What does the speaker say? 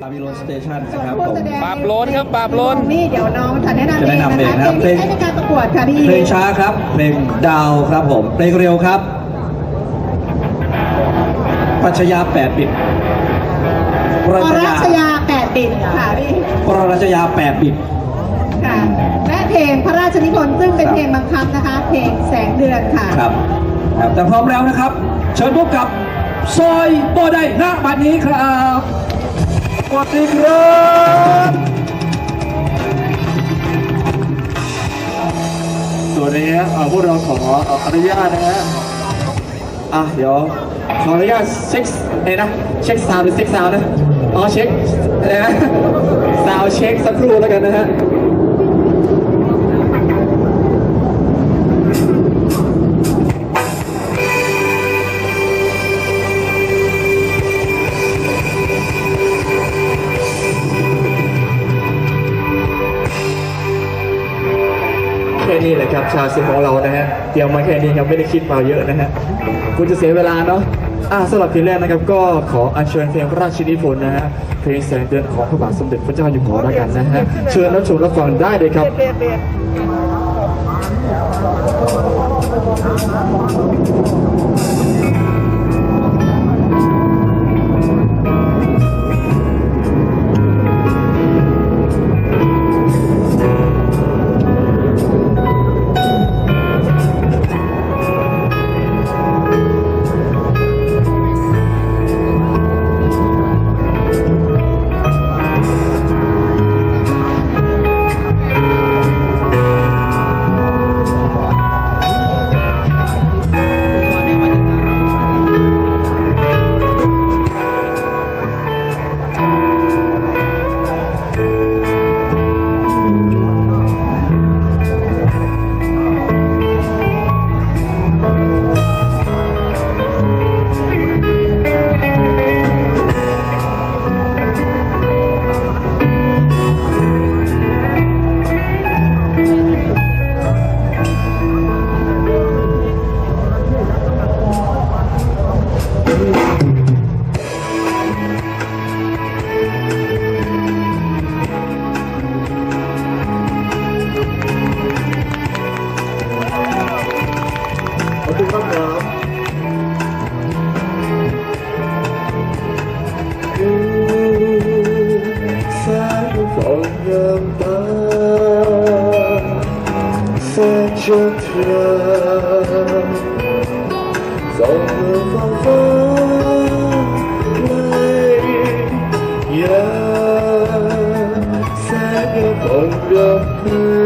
ปาบิโลนสเตชันส่วนนะครับผู้ผมแสดงปราบโลนครับปราบโลนนี่เดี๋ยวน้องจะแนะนำจะแนะนำเองนะครับเพลงนี้ใช้ในการประกวดค่ะพี่เพลงช้าครับ เพลงดาวครับผม เพลงเร็วครับ ปัชญาแปดบิตปปรัชรัญาชญาแปดปิ่นค่ะพี่ปรัชญาแปดบิตค่ะและเพลงพระราชนิพนธ์ซึ่งเป็นเพลงบังคับนะคะ เพลงแสงเดือนค่ะครับครับแต่พร้อมแล้วนะครับ เชิญพบกับซอยโบได้ณบัดนี้ครับสวัสดีครับ ส่วนนี้เออพวกเราขอเอ่ออนุญาตนะฮะอะเดี๋ยวขออนุญาตเช็คเอ้นะ เช็คซาวหรือเช็คซาวนะ อ๋อ เช็คนะซาวเช็คสักครู่แล้วกันนะฮะ แค่นี้แหละครับ ชาวเสียงของเรานะฮะเตรียมมาแค่นี้ครับไม่ได้คิดมาเยอะนะฮะคุณจะเสียเวลาเนาะอ่าสำหรับเพลงแรกนะครับ ก็ขออัญเชิญเพลงพระราชนิพนธ์นะฮะเพลงแสงเดือนของพระบาทสมเด็จพระเจ้าอยู่หัวแล้วกันนะฮะเชิญรับชมรับฟังได้เลยครับขอบ งเชิดเทียนส่องเมือง